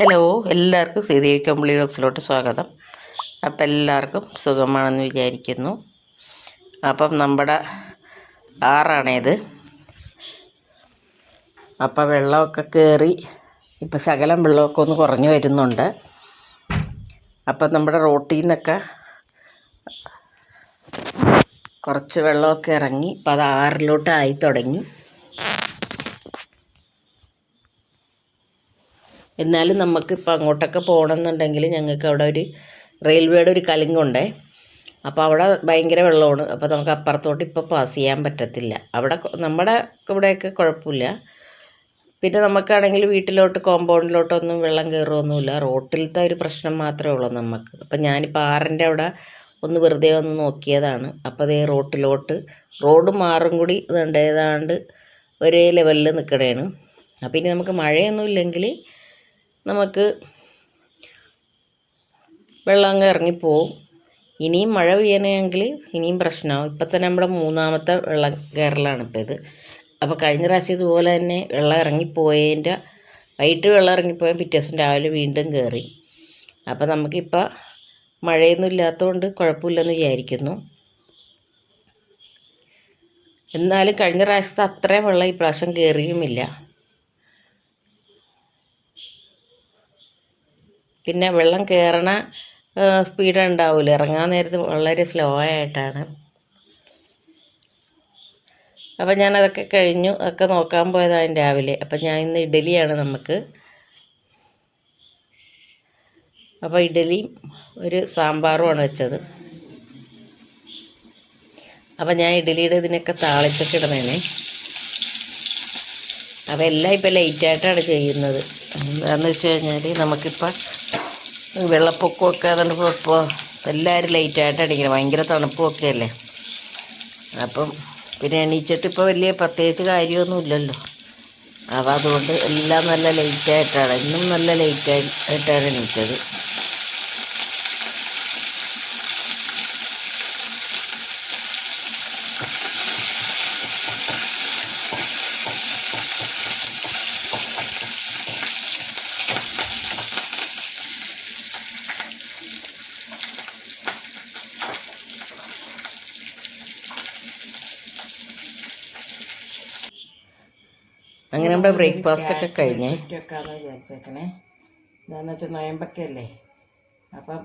Hello എല്ലാവർക്കും സീതി കമ്പിളി ബോക്സിലോട്ട് സ്വാഗതം. അപ്പം എല്ലാവർക്കും സുഖമാണെന്ന് വിചാരിക്കുന്നു. അപ്പം നമ്മുടെ ആറാണേത്. അപ്പം വെള്ളമൊക്കെ കയറി ഇപ്പം ശകലം വെള്ളമൊക്കെ ഒന്ന് കുറഞ്ഞു വരുന്നുണ്ട്. അപ്പം നമ്മുടെ റോട്ടിൽ നിന്നൊക്കെ കുറച്ച് വെള്ളമൊക്കെ ഇറങ്ങി ഇപ്പം അത് ആറിലോട്ടായി തുടങ്ങി. എന്നാലും നമുക്കിപ്പോൾ അങ്ങോട്ടൊക്കെ പോകണമെന്നുണ്ടെങ്കിൽ ഞങ്ങൾക്ക് അവിടെ ഒരു റെയിൽവേയുടെ ഒരു കലിങ്കുണ്ടേ അപ്പോൾ അവിടെ ഭയങ്കര വെള്ളമാണ്. അപ്പോൾ നമുക്ക് അപ്പുറത്തോട്ട് ഇപ്പോൾ പാസ് ചെയ്യാൻ പറ്റത്തില്ല. അവിടെ നമ്മുടെ ഇവിടെയൊക്കെ കുഴപ്പമില്ല. പിന്നെ നമുക്കാണെങ്കിൽ വീട്ടിലോട്ട് കോമ്പൗണ്ടിലോട്ടൊന്നും വെള്ളം കയറുമൊന്നുമില്ല റോട്ടിലത്തെ ഒരു പ്രശ്നം മാത്രമേ ഉള്ളൂ നമുക്ക്. അപ്പം ഞാനിപ്പോൾ ആറിന്റെ അവിടെ ഒന്ന് വെറുതെ ഒന്ന് നോക്കിയതാണ്. അപ്പോൾ അതേ റോട്ടിലോട്ട് റോഡ് മാറും കൂടി ഇതുണ്ട്. ഏതാണ്ട് ഒരേ ലെവലിൽ നിൽക്കണേണ്. അപ്പം ഇനി നമുക്ക് മഴയൊന്നും ഇല്ലെങ്കിൽ നമുക്ക് വെള്ളം അങ്ങ് ഇറങ്ങിപ്പോവും. ഇനിയും മഴ പെയ്യണമെങ്കിൽ ഇനിയും പ്രശ്നമാവും. ഇപ്പം തന്നെ നമ്മുടെ മൂന്നാമത്തെ വെള്ളം കയറലാണ് ഇപ്പോൾ ഇത്. അപ്പോൾ കഴിഞ്ഞ പ്രാവശ്യം ഇതുപോലെ തന്നെ വെള്ളം ഇറങ്ങിപ്പോയതിന്റെ വൈകിട്ട് വെള്ളം ഇറങ്ങിപ്പോയാൽ പിറ്റേ ദിവസം രാവിലെ വീണ്ടും കയറി അപ്പോൾ നമുക്കിപ്പോൾ മഴയൊന്നും ഇല്ലാത്തതുകൊണ്ട് കുഴപ്പമില്ലെന്ന് വിചാരിക്കുന്നു. എന്നാലും കഴിഞ്ഞ പ്രാവശ്യത്തെ അത്രയും വെള്ളം ഈ കയറിയുമില്ല പിന്നെ വെള്ളം കയറണ സ്പീഡ് ഉണ്ടാവില്ല ഇറങ്ങാൻ നേരത്ത് വളരെ സ്ലോ ആയിട്ടാണ്. അപ്പം ഞാനതൊക്കെ കഴിഞ്ഞു. അതൊക്കെ നോക്കാൻ പോയതാണ് രാവിലെ. അപ്പം ഞാൻ ഇന്ന് ഇഡലിയാണ് നമുക്ക്. അപ്പോൾ ഇഡലിയും ഒരു സാമ്പാറുമാണ് വെച്ചത്. അപ്പം ഞാൻ ഇഡലിയുടെ ഇതിനൊക്കെ താളിച്ചൊക്കെ ഇടണേനെ അപ്പോൾ എല്ലാം ഇപ്പം ലൈറ്റായിട്ടാണ് ചെയ്യുന്നത്. എന്താണെന്ന് വെച്ച് കഴിഞ്ഞാൽ നമുക്കിപ്പോൾ വെള്ളപ്പൊക്കമൊക്കെ അതുകൊണ്ട് ഇപ്പോൾ എല്ലാവരും ലൈറ്റായിട്ട് അടിക്കണം. ഭയങ്കര തണുപ്പുമൊക്കെ അല്ലേ? അപ്പം പിന്നെ എണീച്ചിട്ട് ഇപ്പോൾ വലിയ പ്രത്യേകിച്ച് കാര്യമൊന്നും ഇല്ലല്ലോ. അപ്പോൾ അതുകൊണ്ട് എല്ലാം നല്ല ലേറ്റായിട്ടാണ് ഇന്നും നല്ല ലേറ്റായിട്ടാണ് എണീറ്റത്. അങ്ങനെ നമ്മുടെ ബ്രേക്ക്ഫാസ്റ്റ് ഒക്കെ കഴിഞ്ഞേ. വെക്കാമെന്ന് വിചാരിച്ചേക്കണേ. എന്താണെന്ന് വെച്ചാൽ നോയമ്പൊക്കെ അല്ലേ അപ്പം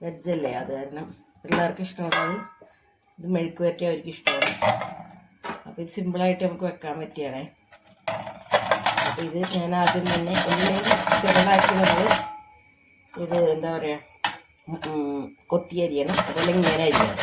വെജല്ലേ അത് കാരണം പിള്ളേർക്ക് ഇഷ്ടമുള്ളത് ഇത് മെഴുക്ക് പറ്റി അവർക്ക് ഇഷ്ടമാണ്. അപ്പോൾ ഇത് സിമ്പിളായിട്ട് നമുക്ക് വെക്കാൻ പറ്റിയാണേ. അപ്പോൾ ഇത് ഞാൻ ആദ്യം തന്നെ ഒന്നെങ്കിൽ ചെറുതാക്കി നമ്മൾ ഇത് എന്താ പറയുക കൊത്തി അരിയണം അതല്ലെങ്കിൽ ഇങ്ങനെ അരിയണം.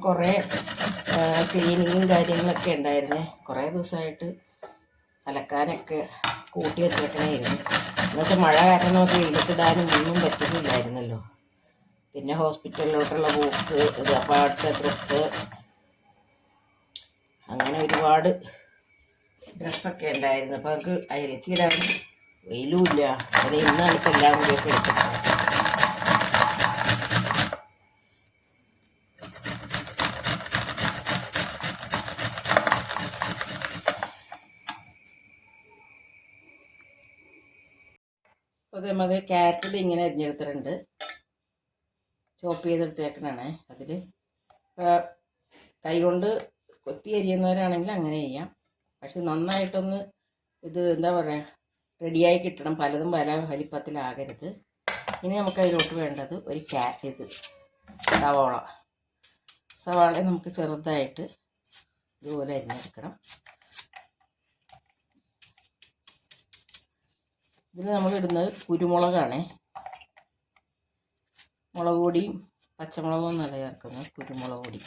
അപ്പോൾ കുറേ ക്ലീനിങ്ങും കാര്യങ്ങളൊക്കെ ഉണ്ടായിരുന്നേ. കുറേ ദിവസമായിട്ട് അലക്കാനൊക്കെ കൂട്ടി വെച്ചേക്കണമായിരുന്നു എന്നുവെച്ചാൽ മഴ കാരണം നമുക്ക് വെയിലത്തിടാനും ഒന്നും പറ്റുന്നില്ലായിരുന്നല്ലോ. പിന്നെ ഹോസ്പിറ്റലിലോട്ടുള്ള അപ്പോൾ അടുത്ത ഡ്രസ്സ് അങ്ങനെ ഒരുപാട് ഡ്രസ്സൊക്കെ ഉണ്ടായിരുന്നു. അപ്പോൾ നമുക്ക് അയൽക്കിടാൻ വെയിലും ഇല്ല. അത് ഇന്നാണ് ഇപ്പോൾ എല്ലാം കൂടിയൊക്കെ എടുത്തിട്ട് അതേമാതിരി ക്യാരറ്റ് ഇങ്ങനെ അരിഞ്ഞെടുത്തിട്ടുണ്ട്. ചോപ്പ് ചെയ്തെടുത്തേക്കണേ അതിൽ കൈ കൊണ്ട് കൊത്തി അരിയുന്നവരാണെങ്കിൽ അങ്ങനെ ചെയ്യാം. പക്ഷെ നന്നായിട്ടൊന്ന് ഇത് എന്താ പറയുക റെഡിയായി കിട്ടണം. പലതും പല വലിപ്പത്തിലാകരുത്. ഇനി നമുക്ക് അതിലോട്ട് വേണ്ടത് ഒരു ക്യാ ഇത്. സവാള. സവാള നമുക്ക് ചെറുതായിട്ട് ഇതുപോലെ അരിഞ്ഞെടുക്കണം. ഇതിൽ നമ്മൾ ഇടുന്നത് കുരുമുളകാണേ. മുളക് പൊടിയും പച്ചമുളകും നല്ല ചേർക്കുന്നത് കുരുമുളക് പൊടി.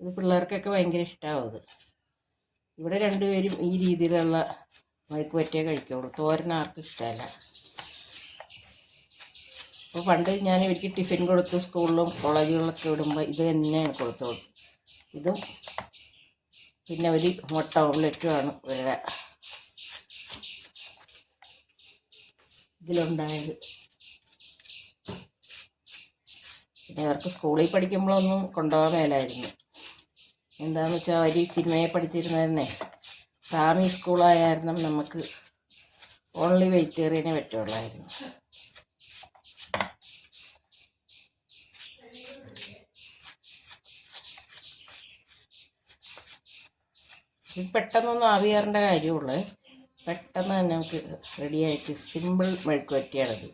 ഇത് പിള്ളേർക്കൊക്കെ ഭയങ്കര ഇഷ്ടമാവും ഇത് ഇവിടെ രണ്ടുപേരും ഈ രീതിയിലുള്ള മെഴുക്ക് പറ്റിയേ കഴിക്കുള്ളൂ. തോരൻ ആർക്കും ഇഷ്ടമല്ല. അപ്പോൾ പണ്ട് ഞാൻ ഇവർക്ക് ടിഫിൻ കൊടുത്ത് സ്കൂളിലും കോളേജുകളിലൊക്കെ വിടുമ്പോൾ ഇത് തന്നെയാണ് കൊടുത്തോളൂ. ഇതും പിന്നെ ഒരു മുട്ട ഓംലെറ്റുമാണ് ഇവരുടെ. ഇതിലുണ്ടായത്. പിന്നെ അവർക്ക് സ്കൂളിൽ പഠിക്കുമ്പോഴൊന്നും കൊണ്ടുപോകാൻ മേലായിരുന്നു. എന്താണെന്ന് വെച്ചാൽ അവർ സിനിമയെ പഠിച്ചിരുന്നതന്നെ സാമി സ്കൂളായിരുന്നു നമുക്ക് ഓൺലി വെജിറ്റേറിയനെ പറ്റുള്ളായിരുന്നു. പെട്ടെന്നൊന്നും ആവിയാറേണ്ട കാര്യമുള്ളൂ. പെട്ടെന്ന് തന്നെ നമുക്ക് റെഡിയായിട്ട് സിമ്പിൾ മെഴുക്ക് വറ്റിയാണത്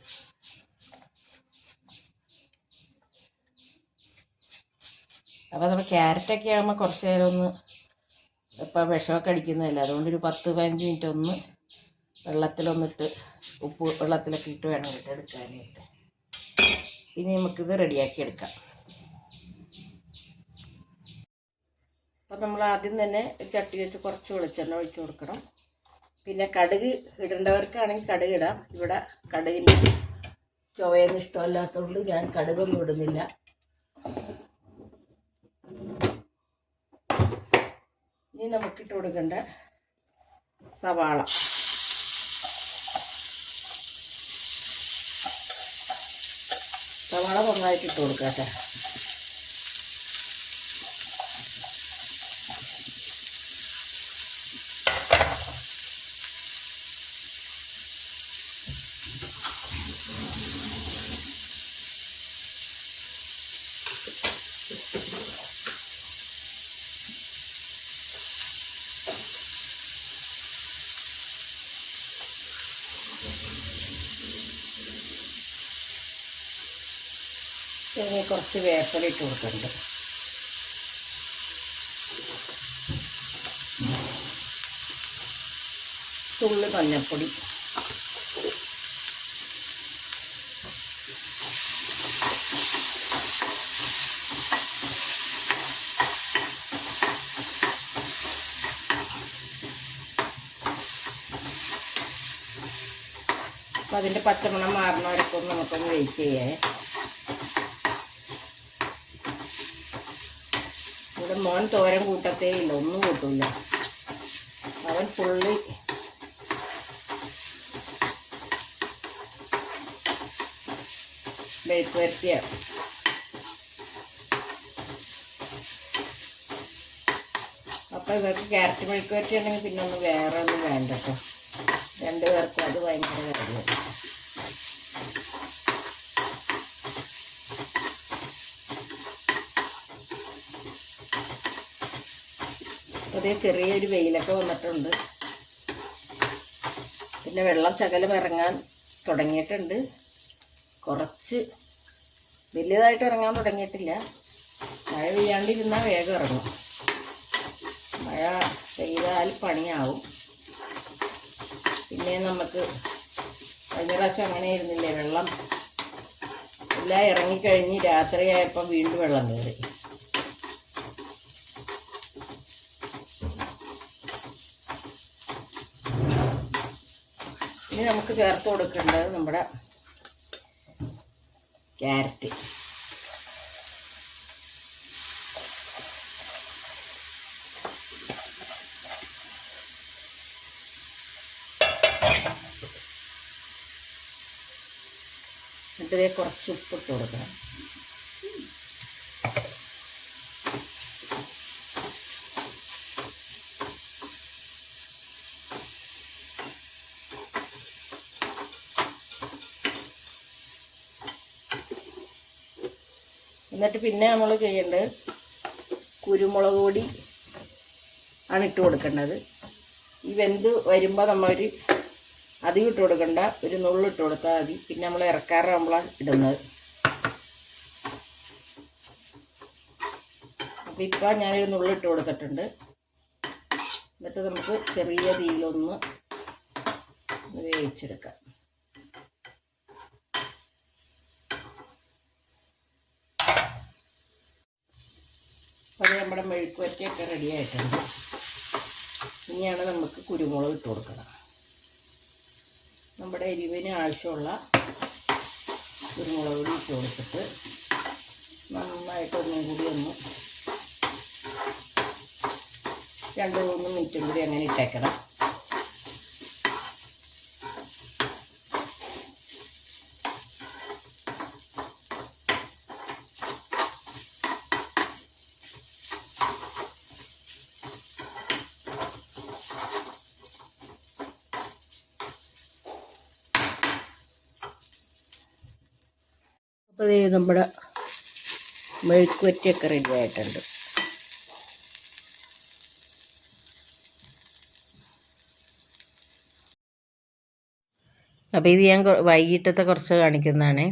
അപ്പോൾ നമ്മൾ ക്യാരറ്റൊക്കെ ആകുമ്പോൾ കുറച്ച് നേരം ഒന്ന് ഇപ്പം വിഷമൊക്കെ അടിക്കുന്നതല്ല? അതുകൊണ്ട് ഒരു പത്ത് പതിനഞ്ച് മിനിറ്റ് ഒന്ന് വെള്ളത്തിലൊന്നിട്ട് ഉപ്പ് വെള്ളത്തിലൊക്കെ ഇട്ട് വേണം ഇട്ട് എടുക്കാനായിട്ട് ഇനി നമുക്കിത് റെഡിയാക്കി എടുക്കാം. അപ്പം നമ്മൾ ആദ്യം തന്നെ ഒരു ചട്ടി വെച്ച് കുറച്ച് വെളിച്ചെണ്ണ ഒഴിച്ച് കൊടുക്കണം. പിന്നെ കടുക് ഇടേണ്ടവർക്കാണെങ്കിൽ കടുക് ഇടാം. ഇവിടെ കടുകിന്റെ ചുവയൊന്നും ഇഷ്ടമല്ലാത്തതുകൊണ്ട് ഞാൻ കടുകൊന്നും ഇടുന്നില്ല. ഇനി നമുക്കിട്ട് കൊടുക്കേണ്ട സവാള. സവാള നന്നായിട്ട് ഇട്ട് കൊടുക്കാം കേട്ടോ. ഇനി കുറച്ച് വേപ്പില ഇട്ട് കൊടുക്കുന്നുണ്ട്. തുള്ളി മഞ്ഞൾപ്പൊടി. അപ്പം അതിന്റെ പച്ചമണം മാറുന്നവരൊക്കെ നമുക്കൊന്ന് വെയിറ്റ് ചെയ്യേ. മോൻ തോരൻ കൂട്ടത്തേ ഇല്ല ഒന്നും കൂട്ടില്ല അവൻ ഫുള്ളി മെഴുക്ക് വരട്ടിയാണ് ഇവർക്ക് ക്യാരറ്റ് മെഴുക്ക് വരട്ടി പിന്നെ ഒന്നും വേറെ ഒന്നും വേണ്ട കേട്ടോ. രണ്ട് പേർക്കും അത് ഭയങ്കര കാര്യമാണ് അതേ ചെറിയൊരു വെയിലൊക്കെ വന്നിട്ടുണ്ട്. പിന്നെ വെള്ളം ശകലം ഇറങ്ങാൻ തുടങ്ങിയിട്ടുണ്ട്. കുറച്ച് വലിയതായിട്ട് ഇറങ്ങാൻ തുടങ്ങിയിട്ടില്ല. മഴ പെയ്യാണ്ടിരുന്നാൽ വേഗം ഇറങ്ങും. മഴ പെയ്താൽ പണിയാവും. പിന്നെ നമുക്ക് കഴിഞ്ഞ പ്രാവശ്യം അങ്ങനെ ഇരുന്നില്ലേ വെള്ളം എല്ലാം ഇറങ്ങിക്കഴിഞ്ഞ് രാത്രിയായപ്പോൾ വീണ്ടും വെള്ളം കയറി. ഇനി നമുക്ക് ചേർത്ത് കൊടുക്കേണ്ടത് നമ്മുടെ ക്യാരറ്റ്. എന്നിട്ട് കുറച്ച് ഉപ്പിട്ട് കൊടുക്കണം. എന്നിട്ട് പിന്നെ നമ്മൾ ചെയ്യേണ്ടത് കുരുമുളക് പൊടി ആണ് ഇട്ട് കൊടുക്കേണ്ടത്. ഈ വെന്ത് വരുമ്പോൾ നമ്മൾ ഒരു അധികം ഇട്ട് കൊടുക്കണ്ട ഒരു നുള്ളു ഇട്ട് കൊടുത്താൽ മതി. പിന്നെ നമ്മൾ ഇറക്കാറാകുമ്പോഴാണ് ഇടുന്നത്. അപ്പോൾ ഇപ്പം ഞാനൊരു നുള്ളു ഇട്ട് കൊടുത്തിട്ടുണ്ട്. എന്നിട്ട് നമുക്ക് ചെറിയ തീയിലൊന്ന് വേവിച്ചെടുക്കാം. അപ്പോൾ അത് നമ്മുടെ മെഴുക്ക് റെഡി ആയിട്ടുണ്ട്. ഇനിയാണ് നമുക്ക് കുരുമുളക് ഇട്ട് കൊടുക്കണം. നമ്മുടെ എരിവിന് ആവശ്യമുള്ള കുരുമുളക് ഇട്ട് കൊടുത്തിട്ട് നന്നായിട്ട് ഒന്നും കൂടി ഒന്ന് രണ്ട് മൂന്ന് മിനിറ്റും കൂടി അങ്ങനെ ഇട്ടേക്കണം. ഇത് നമ്മുടെ മെഴുക്കുവറ്റിയൊക്കെ റെഡി ആയിട്ടുണ്ട്. അപ്പോൾ ഇത് ഞാൻ വൈകിട്ടത്തെ കുറച്ച് കാണിക്കുന്നതാണ്.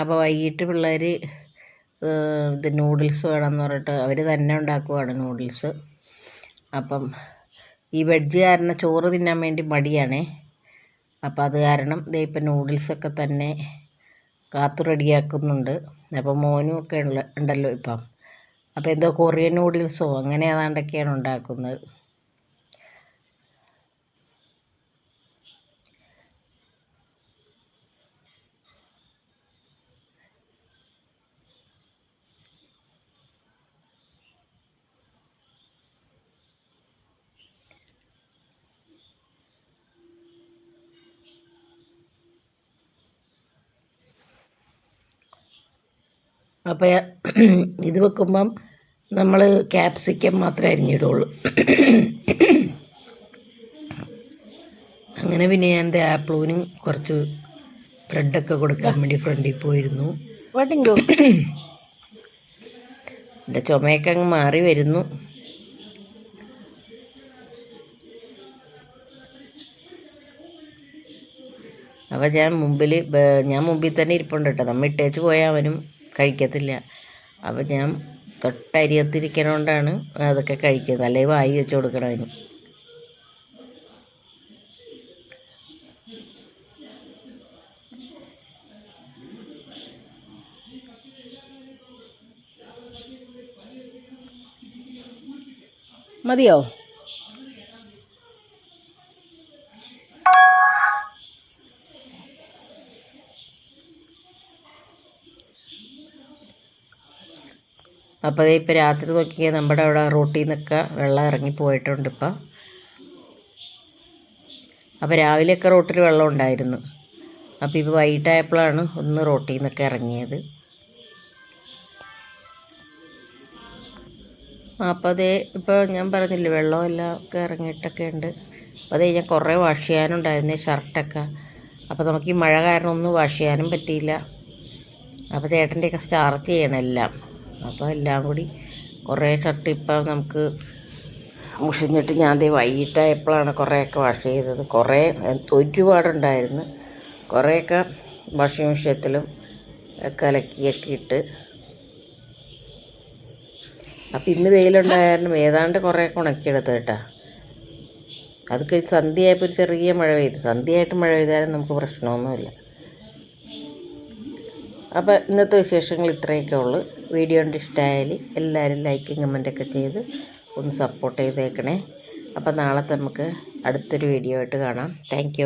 അപ്പോൾ വൈകിട്ട് പിള്ളേർ ഇത് നൂഡിൽസ് വേണമെന്ന് പറഞ്ഞിട്ട് അവർ തന്നെ ഉണ്ടാക്കുവാണ് നൂഡിൽസ് അപ്പം ഈ വെജ് കാരണം ചോറ് തിന്നാൻ വേണ്ടി മടിയാണേ. അപ്പോൾ അത് കാരണം ദേ ഇപ്പം നൂഡിൽസൊക്കെ തന്നെ കാത്തു റെഡിയാക്കുന്നുണ്ട്. അപ്പോൾ മോനും ഒക്കെ ഉണ്ടല്ലോ ഇപ്പം. അപ്പോൾ എന്തോ കൊറിയൻ നൂഡിൽസോ അങ്ങനെ ഏതാണ്ടൊക്കെയാണ് ഉണ്ടാക്കുന്നത്. അപ്പോൾ ഇത് വെക്കുമ്പം നമ്മൾ ക്യാപ്സിക്കം മാത്രമേ അരിഞ്ഞിടുള്ളൂ. അങ്ങനെ പിന്നെ ഞാൻ എന്റെ ആപ്പിളൂനും കുറച്ച് ബ്രെഡൊക്കെ കൊടുക്കാൻ വേണ്ടി ഫ്രണ്ടിൽ പോയിരുന്നു. എന്റെ ചുമയൊക്കെ അങ്ങ് മാറി വരുന്നു. അപ്പോൾ ഞാൻ മുമ്പിൽ ഞാൻ മുമ്പിൽ തന്നെ ഇരിപ്പുണ്ട് കേട്ടോ. നമ്മൾ ഇട്ടേച്ച് പോയാൽ അവനും കഴിക്കത്തില്ല. അപ്പം ഞാൻ തൊട്ടരിയത്തിരിക്കണോണ്ടാണ് അതൊക്കെ കഴിക്കുന്നത്. അല്ലെങ്കിൽ വായി വെച്ച് കൊടുക്കണം അതിന് മതിയോ? അപ്പോൾ ഇപ്പോൾ രാത്രി നോക്കിയാൽ നമ്മുടെ അവിടെ റോട്ടിൽ നിന്നൊക്കെ വെള്ളം ഇറങ്ങി പോയിട്ടുണ്ട് ഇപ്പം. അപ്പോൾ രാവിലെയൊക്കെ റോട്ടിൽ വെള്ളം ഉണ്ടായിരുന്നു. അപ്പോൾ ഇപ്പോൾ വൈകിട്ടായപ്പോഴാണ് ഒന്ന് റോട്ടിൽ നിന്നൊക്കെ ഇറങ്ങിയത്. അപ്പോൾ അതേ ഇപ്പോൾ ഞാൻ പറഞ്ഞില്ലേ വെള്ളമെല്ലാം ഒക്കെ ഇറങ്ങിയിട്ടൊക്കെ ഉണ്ട്. അപ്പോൾ അതേ ഞാൻ കുറേ വാഷ് ചെയ്യാനുണ്ടായിരുന്നു ഷർട്ടൊക്കെ. അപ്പോൾ നമുക്ക് ഈ മഴ കാരണം ഒന്നും വാഷ് ചെയ്യാനും പറ്റിയില്ല. അപ്പോൾ ചേട്ടന്റെയൊക്കെ സ്റ്റാർട്ട് ചെയ്യണം എല്ലാം. അപ്പോൾ എല്ലാം കൂടി കുറേ ഷർട്ട് ഇപ്പം നമുക്ക് മുഷിഞ്ഞിട്ട് ഞാൻ ദേ വൈകിട്ടായപ്പോഴാണ് കുറേയൊക്കെ വാഷ് ചെയ്തത്. കുറേ ഒരുപാടുണ്ടായിരുന്നു. കുറേയൊക്കെ വാഷിംഗ് മെഷീനത്തിലും ഒക്കെ അലക്കിയൊക്കെ ഇട്ട്. അപ്പം ഇന്ന് വെയിലുണ്ടായിരുന്നു. ഏതാണ്ട് കുറേയൊക്കെ ഉണക്കിയെടുത്ത് കേട്ടോ. അതൊക്കെ സന്ധ്യയായപ്പോൾ ഒരു ചെറിയ മഴ പെയ്തു. സന്ധ്യയായിട്ട് മഴ പെയ്താലും നമുക്ക് പ്രശ്നമൊന്നുമില്ല. അപ്പോൾ ഇന്നത്തെ വിശേഷങ്ങൾ ഇത്രയൊക്കെ ഉള്ളൂ. വീഡിയോ കണ്ട് ഇഷ്ടമായാൽ എല്ലാവരും ലൈക്കും കമന്റൊക്കെ ചെയ്ത് ഒന്ന് സപ്പോർട്ട് ചെയ്തേക്കണേ. അപ്പോൾ നാളെ നമുക്ക് അടുത്തൊരു വീഡിയോ ആയിട്ട് കാണാം. താങ്ക്